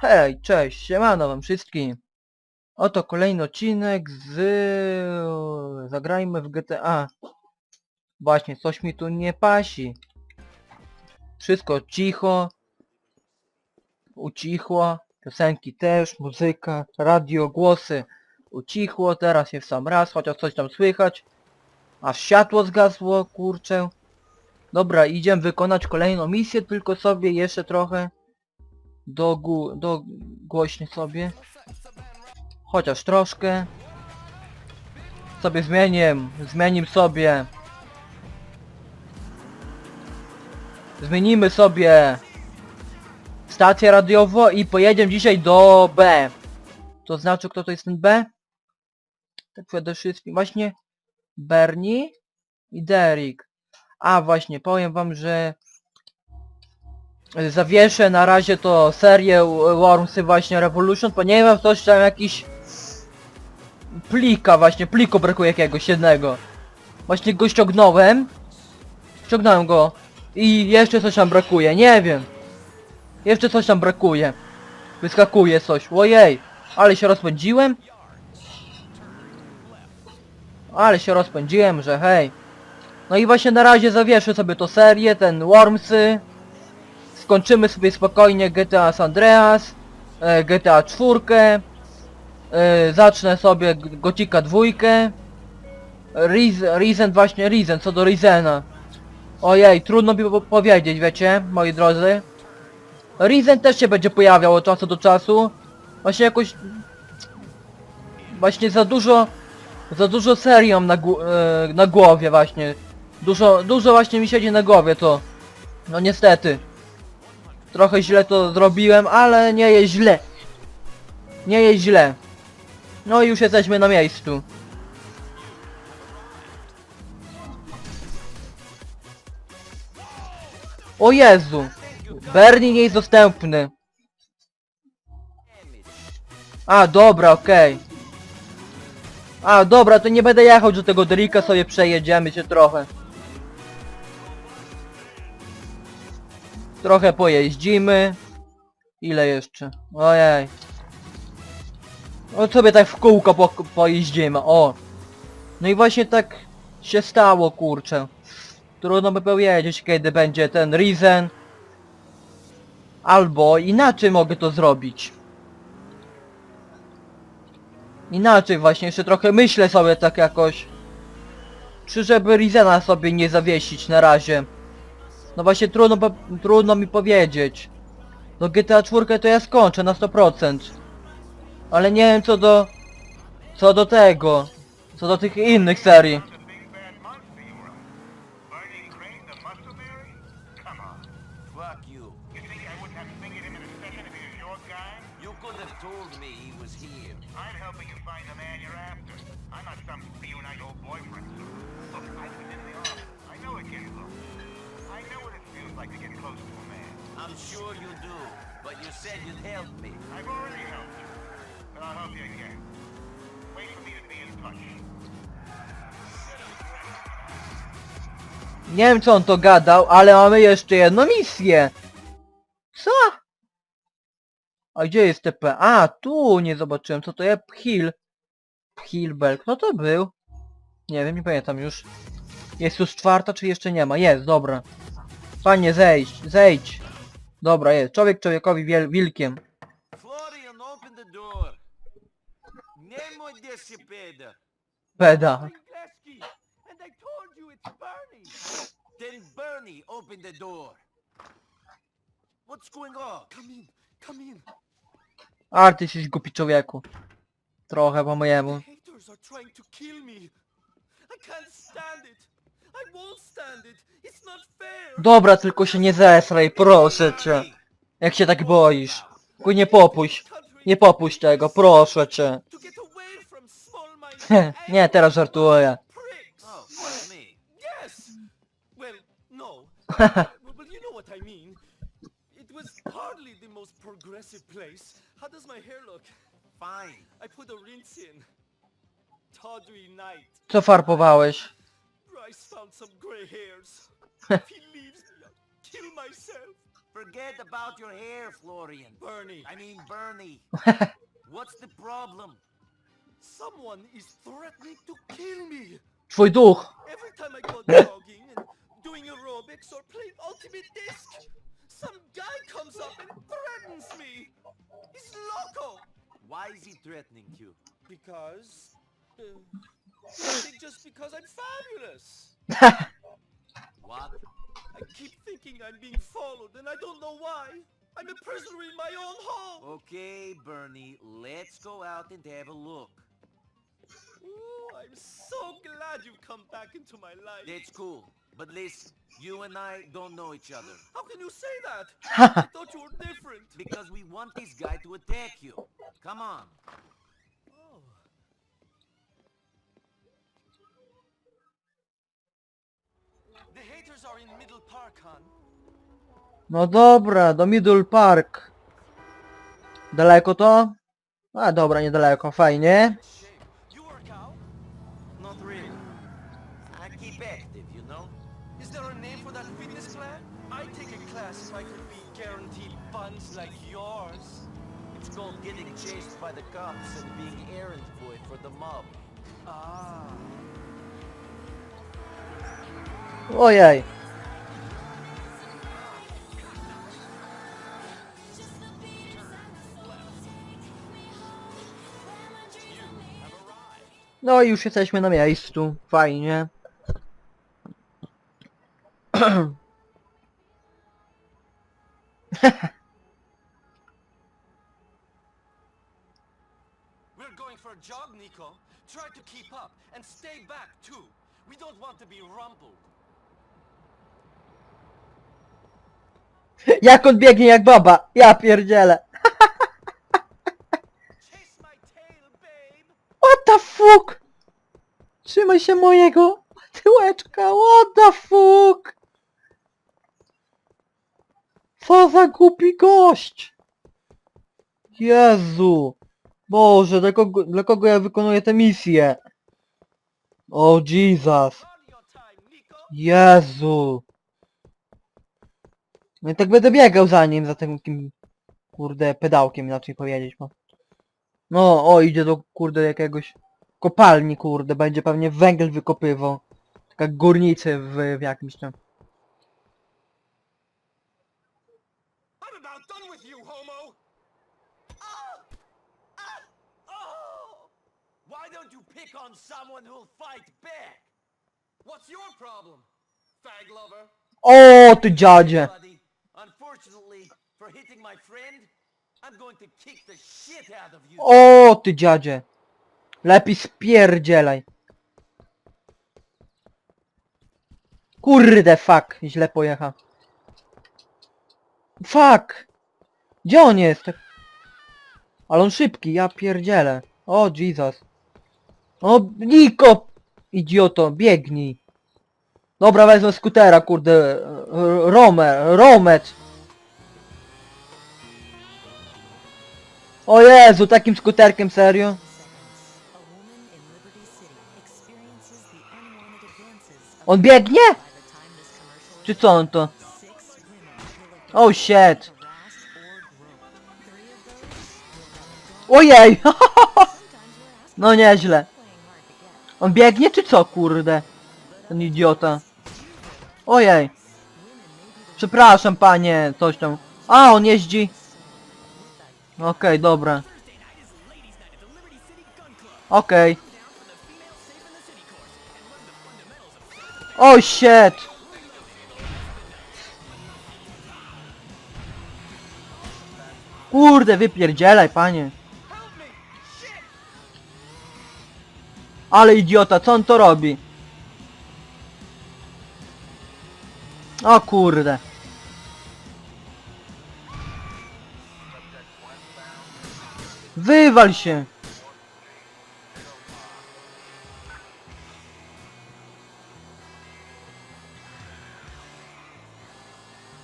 Hej, cześć, siemano wam wszystkim. Oto kolejny odcinek z... Zagrajmy w GTA. Właśnie, coś mi tu nie pasi. Wszystko cicho. Ucichło. Piosenki też, muzyka, radio, głosy. Ucichło, teraz jest sam raz, chociaż coś tam słychać. Aż światło zgasło, kurczę. Dobra, idziemy wykonać kolejną misję, tylko sobie jeszcze trochę do, gó do głośny sobie. Chociaż troszkę. Sobie zmienię, zmienim sobie. Zmienimy sobie stację radiową i pojedziemy dzisiaj do B. To znaczy kto to jest ten B? Tak przede wszystkim właśnie Bernie i Derek. A właśnie, powiem wam, że zawieszę na razie to serię Wormsy właśnie Revolution, ponieważ coś tam jakiś plika właśnie, pliku brakuje jakiegoś jednego. Właśnie go ściągnąłem. Ściągnąłem go. I jeszcze coś tam brakuje, nie wiem. Jeszcze coś tam brakuje. Wyskakuje coś, ojej. Ale się rozpędziłem. Ale się rozpędziłem, że hej. No i właśnie na razie zawieszę sobie to serię, ten Wormsy. Skończymy sobie spokojnie GTA San Andreas, e, GTA 4, e, zacznę sobie G- Gothica 2, Riz- Risen właśnie, Risen, co do Risena. Ojej, trudno mi po- powiedzieć, wiecie, moi drodzy. Risen też się będzie pojawiał od czasu do czasu. Właśnie jakoś... Właśnie za dużo... Za dużo serią na, e, na głowie właśnie. Dużo, dużo właśnie mi siedzi na głowie to. No niestety. Trochę źle to zrobiłem, ale nie jest źle. Nie jest źle. No i już jesteśmy na miejscu. O Jezu! Bernie nie jest dostępny. A, dobra, okej. A, dobra, to nie będę jechał do tego Derika, sobie przejedziemy się trochę. Trochę pojeździmy. Ile jeszcze? Ojej. O sobie tak w kółko po, pojeździmy, o. No i właśnie tak się stało, kurczę. Trudno by powiedzieć, kiedy będzie ten Risen. Albo inaczej mogę to zrobić. Inaczej właśnie, jeszcze trochę myślę sobie tak jakoś. Czy żeby Risena sobie nie zawiesić na razie. No właśnie trudno, po- trudno mi powiedzieć. No GTA 4 to ja skończę na 100%. Ale nie wiem co do... Co do tego. Co do tych innych serii. Nie wiem co on to gadał, ale mamy jeszcze jedną misję. Co? A gdzie jest TP? A, tu nie zobaczyłem, co to jest? Hill. Hillbell. Kto to był? Nie wiem, nie pamiętam już. Jest już czwarta, czy jeszcze nie ma? Jest, dobra. Panie, zejdź, zejdź. Dobra, jest. Człowiek człowiekowi wiel wilkiem. Florian, open the door. Nie mój desipeda. Peda. Gillespie, and I told you it's Bernie. Then Bernie, open the door. What's going on? Come in, come in. A, ty jesteś głupi człowieku. Trochę po mojemu. Haters are trying to kill me. I can't stand it. I won't stand it. It's not fair. Dobra, tylko się nie zesraj, proszę cię. Jak się tak boisz. Tylko nie popuść. Nie popuść tego, proszę cię. To get away from small-minded Heh, nie, teraz żartuję. well, well, you know what I mean. It was hardly the most progressive place. How does my hair look? Fine. I put a rinse in. Tawdry night. Co farbowałeś? Bryce found some gray hairs. if he leaves me, I'll kill myself. Forget about your hair, Florian. Bernie, I mean Bernie. What's the problem? someone is threatening to kill me. Twój duch. Every time I go jogging and doing or playing Ultimate Disc, some guy comes up and threatens me. He's loco. Why is he threatening you? Because... Uh, I think just because I'm fabulous. What? I keep thinking I'm being followed and I don't know why. I'm a prisoner in my own home. Okay, Bernie, let's go out and have a look. Ooh, I'm so glad you've come back into my life. That's cool. But listen, you and I don't know each other. How can you say that? I thought you were different. Because we want this guy to attack you. Come on. Oh. The haters are in Middle Park, Han. No dobra, do Middle Park. Daleko to? A dobra, niedaleko, fajnie. Cops and being errand boy for the mob. Ah. Ojej. No i już jesteśmy na miejscu. Fajnie. Jog, Nico. Try to keep up and stay back too. We don't want to be rumpled. Jak on biegnie jak baba. Ja pierdzielę. What the fuck? Trzymaj się mojego tyłeczka. What the fuck? Co za głupi gość. Jezu. Boże, dla kogo, dla kogo ja wykonuję tę misję? O Jesus. Time, Nico. Jezu. No i tak będę biegał za nim, za tym takim, kurde, pedałkiem, inaczej powiedzieć, no. No, o, idzie do, kurde, jakiegoś kopalni, kurde, będzie pewnie węgiel wykopywał. Tak jak górnicy w, w jakimś tam. I'm about done with you, homo. Ah! Ah! Oh! Why don't on someone who'll fight back? What's your problem, fag lover? O, ty dziadzie! Unfortunately, for hitting my friend, I'm going to kick the shit out of you. O, ty dziadzie! Lepiej spierdzielaj. Kurde, fuck, źle pojechał. Fuck! Gdzie on jest? Ale on szybki, ja pierdzielę. O, Jesus. O, Niko! Idioto, biegnij. Dobra, wezmę skutera, kurde. Romer, Romet. O Jezu, takim skuterkiem, serio? On biegnie? Czy co on to? Oh shit. Ojej! No nieźle. playing hard to get. On biegnie czy co, kurde? Ten idiota. Ojej. Przepraszam, panie, coś tam. A, on jeździ. Okej, dobra. Okej. O shit! Kurde, wypierdzielaj, panie. Ale idiota, co on to robi? O kurde. Wywal się.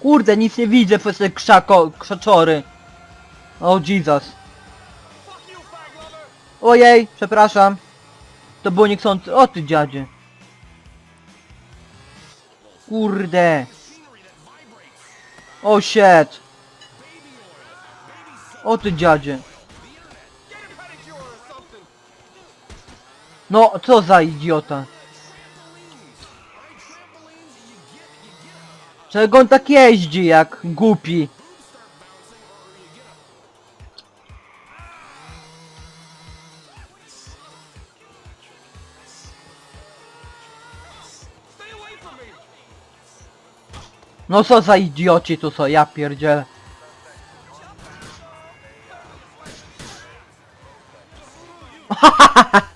Kurde, nic nie widzę przez te krzako, krzaczory. O Jesus. Fag lover. Ojej, przepraszam. To było niechcący. O ty dziadzie. Kurde. O shit. O ty dziadzie. No, co za idiota. Czego on tak jeździ jak głupi? No co za idioci tu są, ja pierdzielę.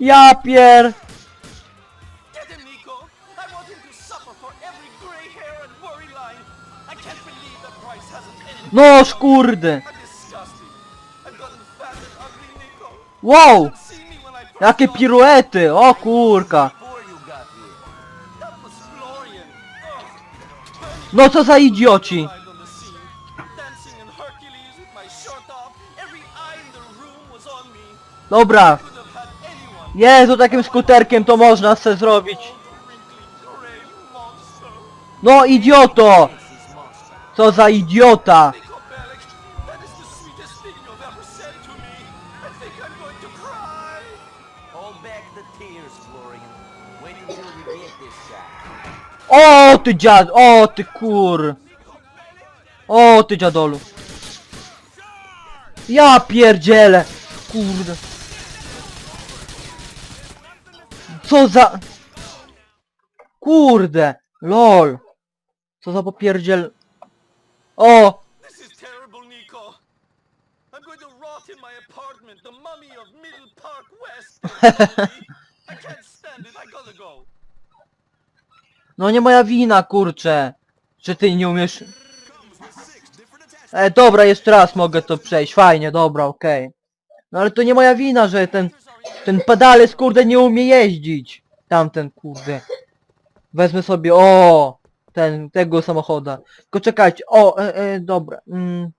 Ja pier... Noż kurde. Wow! Jakie piruety, o kurka. Room was on me. Dobra. Jezu, takim skuterkiem to można se zrobić. No idioto! Co za idiota! O ty dziad, o ty kur... O ty dziadolu. Ja pierdzielę. Kurde. Co za... Kurde. Lol. Co za popierdziel... O! Apartment, the mummy of Middle Park West. I can't stand it. I gotta go. No nie moja wina, kurczę. Że ty nie umiesz... E, dobra, jeszcze raz mogę to przejść. Fajnie, dobra, okej. No ale to nie moja wina, że ten... Ten pedales, kurde, nie umie jeździć. Tamten, kurde. Wezmę sobie, o, ten, tego samochoda. Tylko czekajcie, o, e, e, dobra. Mm.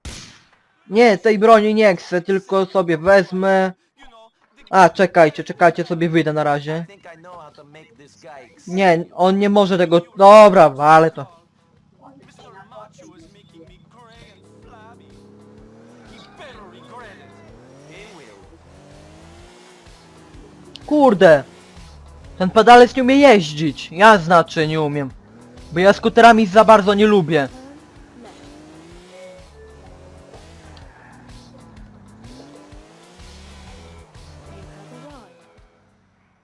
Nie, tej broni nie chcę, tylko sobie wezmę. A, czekajcie, czekajcie, sobie wyjdę na razie. Nie, on nie może tego... Dobra, ale to... Kurde! Ten pedalec nie umie jeździć. Ja znaczy nie umiem. Bo ja skuterami za bardzo nie lubię.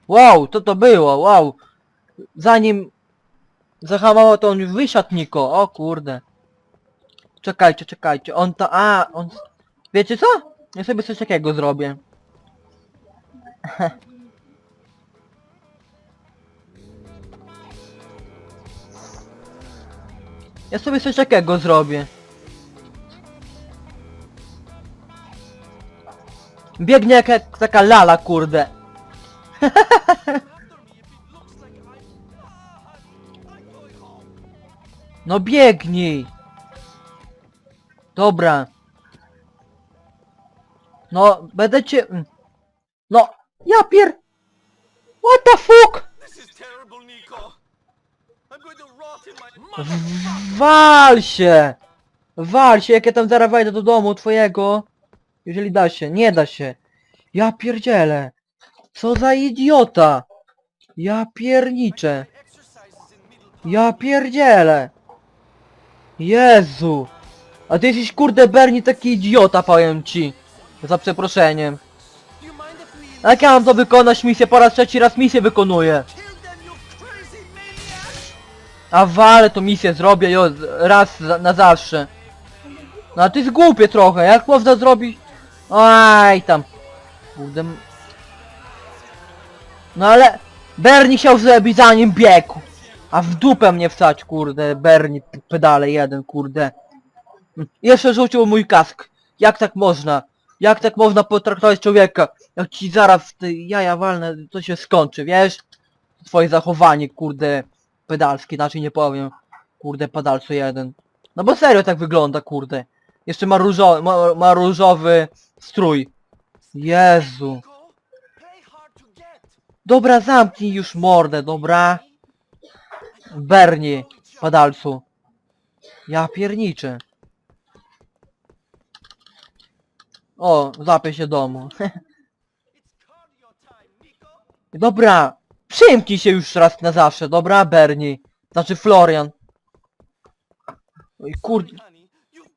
Wow, co to było? Wow. Zanim zahamował to on już Niko. O kurde. Czekajcie, czekajcie. On to... A, on... Wiecie co? Ja sobie coś takiego zrobię. Ja sobie coś takiego zrobię. Biegnie jak, jak taka lala, kurde. No biegnij. Dobra. No, będę cię... No, ja pier... What the fuck? Wal się! Wal się, jak ja tam zaraz wejdę do domu twojego. Jeżeli da się, nie da się. Ja pierdzielę. Co za idiota. Ja pierniczę. Ja pierdzielę. Jezu. A ty jesteś kurde Bernie taki idiota, powiem ci. Za przeproszeniem. Jak ja mam to wykonać misję? Po raz trzeci raz misję wykonuję. A wale to misję zrobię jo, raz na zawsze. No a ty jest głupie trochę, jak można zrobić? Aj tam. No ale Bernie chciał zrobić zanim biegł. A w dupę mnie wstać, kurde, Bernie, pedale jeden, kurde. Jeszcze rzucił mój kask. Jak tak można? Jak tak można potraktować człowieka? Jak ci zaraz te jaja walne, to się skończy, wiesz? Twoje zachowanie, kurde, pedalskie, inaczej nie powiem. Kurde, pedalco jeden. No bo serio tak wygląda, kurde. Jeszcze ma, różo ma, ma różowy strój. Jezu. Dobra, zamknij już mordę, dobra? Bernie, padalcu. Ja pierniczę. O, zapie się domu. Dobra, przymknij się już raz na zawsze, dobra, Bernie? Znaczy Florian. Oj kurde, Honey, you've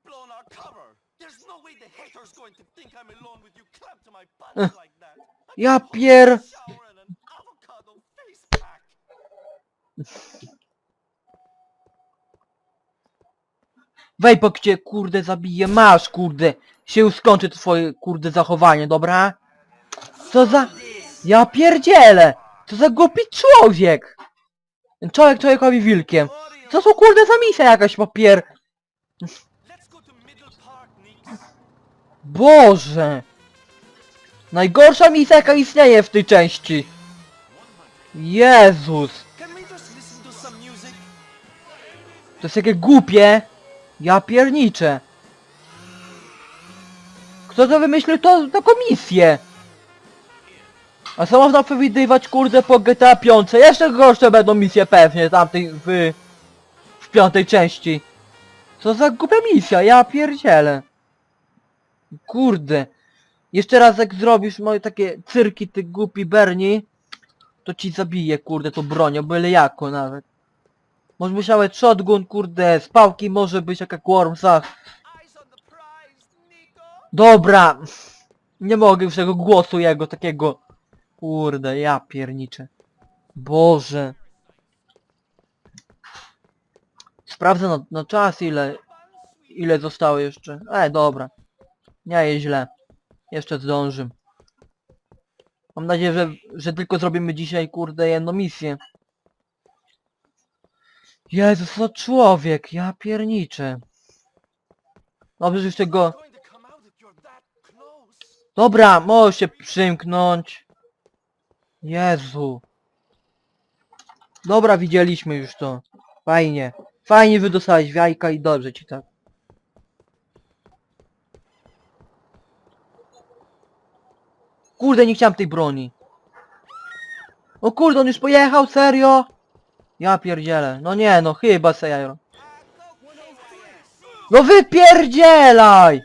Wejpok cię kurde zabije, masz kurde. Się skończy twoje kurde zachowanie, dobra? Co za... Ja pierdzielę! Co za głupi człowiek! Człowiek człowiekowi wilkiem. Co to kurde za misja jakaś papier? Boże! Najgorsza misja jaka istnieje w tej części. Jezus! To jest jakie głupie. Ja pierniczę. Kto to wymyślił to taką misję? A co można przewidywać kurde po GTA 5? Jeszcze gorsze będą misje pewnie tamtej w... w piątej części. Co za głupia misja, ja pierdzielę. Kurde. Jeszcze raz jak zrobisz moje takie cyrki ty głupi Bernie, to ci zabiję kurde tą bronią, byle jako nawet. Może musiałeś shotgun, kurde, z pałki może być jaka Wormsa. Dobra! Nie mogę już tego głosu jego takiego. Kurde, ja pierniczę. Boże. Sprawdzę na, na czas ile, ile zostało jeszcze. E, dobra. Nie jest źle. Jeszcze zdążę. Mam nadzieję, że, że tylko zrobimy dzisiaj, kurde, jedną misję. Jezus, to człowiek, ja pierniczę. Dobrze, że go... Dobra, możesz się przymknąć. Jezu. Dobra, widzieliśmy już to. Fajnie. Fajnie wydostałeś jajka i dobrze ci tak. Kurde, nie chciałem tej broni. O kurde, on już pojechał, serio? Ja pierdzielę. No nie, no chyba se jajo. No wypierdzielaj!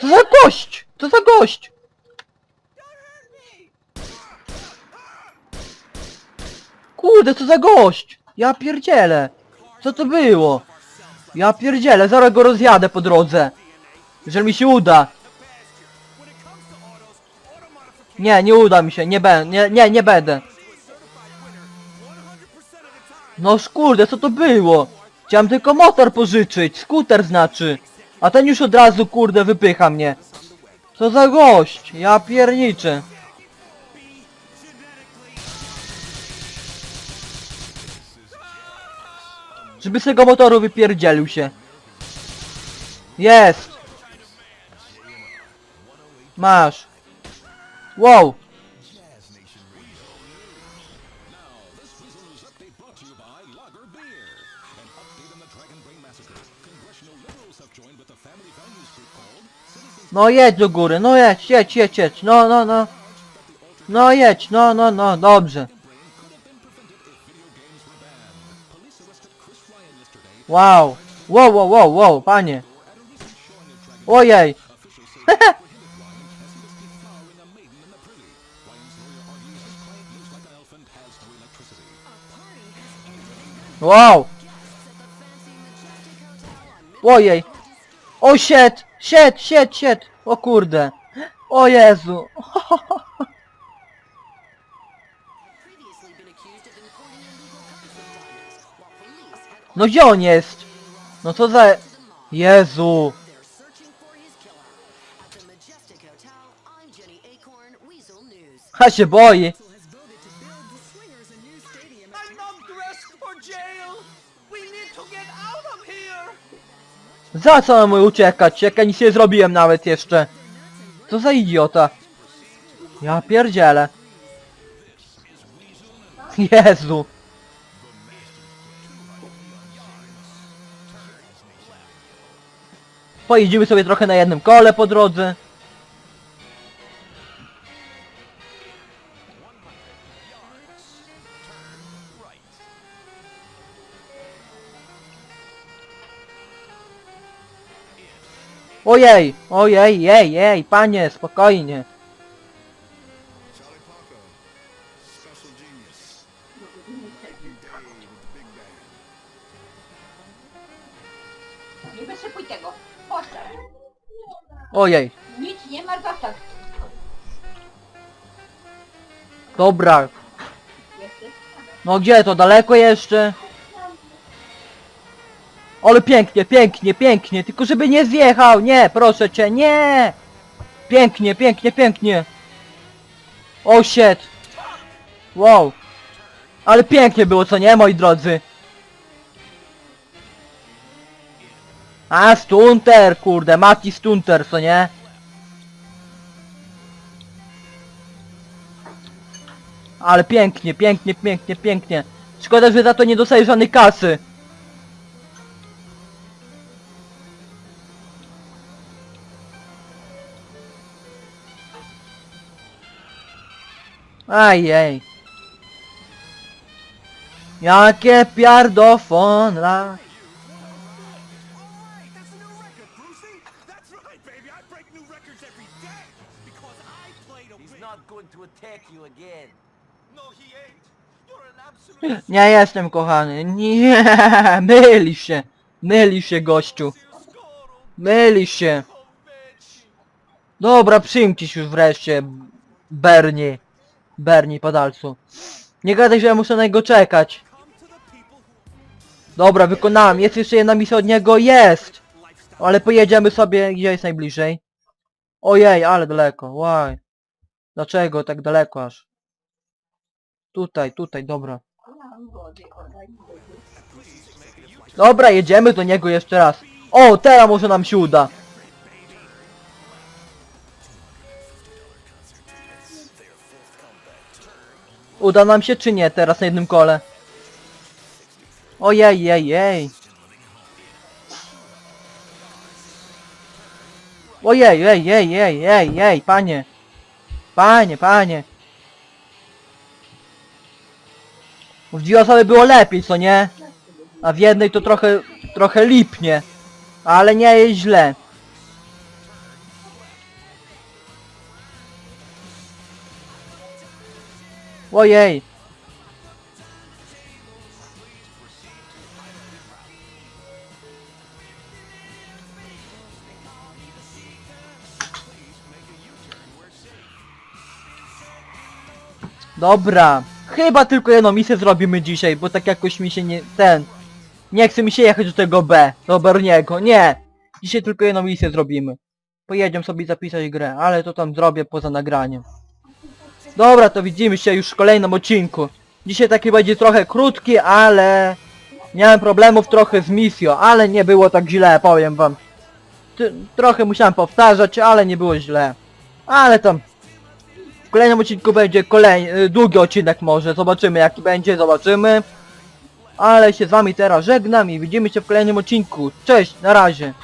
Co za gość? Co za gość? Kurde, co za gość? Ja pierdzielę. Co to było? Ja pierdzielę, zaraz go rozjadę po drodze. Jeżeli mi się uda. Nie, nie uda mi się, nie będę, nie, nie, nie będę. No kurde, co to było? Chciałem tylko motor pożyczyć, skuter znaczy. A ten już od razu kurde wypycha mnie. Co za gość? Ja pierniczę. Żeby z tego motoru wypierdzielił się. Jest! Masz. Wow! No jedź do góry, no jedź, jedź, jedź, jedź, no, no, no. No jedź, no, no, no, dobrze. Wow. Wow, wow, wow, wow, panie. Ojej. wow. Ojej. O shit, shit, shit, shit. O kurde. O Jezu. No gdzie on jest? No co za... Jezu. They're searching for Za co mam uciekać? Jak ja nic nie zrobiłem nawet jeszcze. Co za idiota. Ja pierdzielę. Jezu. Pojedziemy sobie trochę na jednym kole po drodze. Ojej, ojej, jej, jej, panie, spokojnie. Nie wysypuj tego. Postaw. Ojej, Nic nie ma, zostaw. dobra. Jeszcze. No gdzie to, daleko jeszcze? Ale pięknie, pięknie, pięknie, tylko żeby nie zjechał, nie, proszę cię, nie! Pięknie, pięknie, pięknie. O shit. Wow. Ale pięknie było, co nie, moi drodzy? A, Stunter, kurde, Mati Stunter, co nie? Ale pięknie, pięknie, pięknie, pięknie. Szkoda, że za to nie dostaję żadnej kasy. You're an absolute Nie jestem kochany. Nie, mylisz się. Mylisz się, gościu. Mylisz się. Dobra, przyjmcie już wreszcie, Bernie. Bernie, padalcu. Nie gadaj, że ja muszę na niego czekać. Dobra, wykonałem. Jest jeszcze jedna misja od niego. Jest! Ale pojedziemy sobie, gdzie jest najbliżej. Ojej, ale daleko. Why? Dlaczego tak daleko aż? Tutaj, tutaj, dobra. Dobra, jedziemy do niego jeszcze raz. O, teraz może nam się uda. Uda nam się czy nie teraz na jednym kole? Ojej, jej, jej. Ojej, ej, ej, ej, ej, ej, panie. Panie, panie. W dwie osoby było lepiej, co nie? A w jednej to trochę, trochę lipnie. Ale nie jest źle. Ojej. Dobra. Chyba tylko jedną misję zrobimy dzisiaj, bo tak jakoś mi się nie... ten... Nie chce mi się jechać do tego B, do Berniego, nie! Dzisiaj tylko jedną misję zrobimy. Pojedziemy sobie zapisać grę, ale to tam zrobię poza nagraniem. Dobra, to widzimy się już w kolejnym odcinku. Dzisiaj taki będzie trochę krótki, ale... Miałem problemów trochę z misją, ale nie było tak źle, powiem wam. Ty, trochę musiałem powtarzać, ale nie było źle. Ale tam... W kolejnym odcinku będzie kolej... długi odcinek może, zobaczymy jaki będzie, zobaczymy. Ale się z wami teraz żegnam i widzimy się w kolejnym odcinku. Cześć, na razie.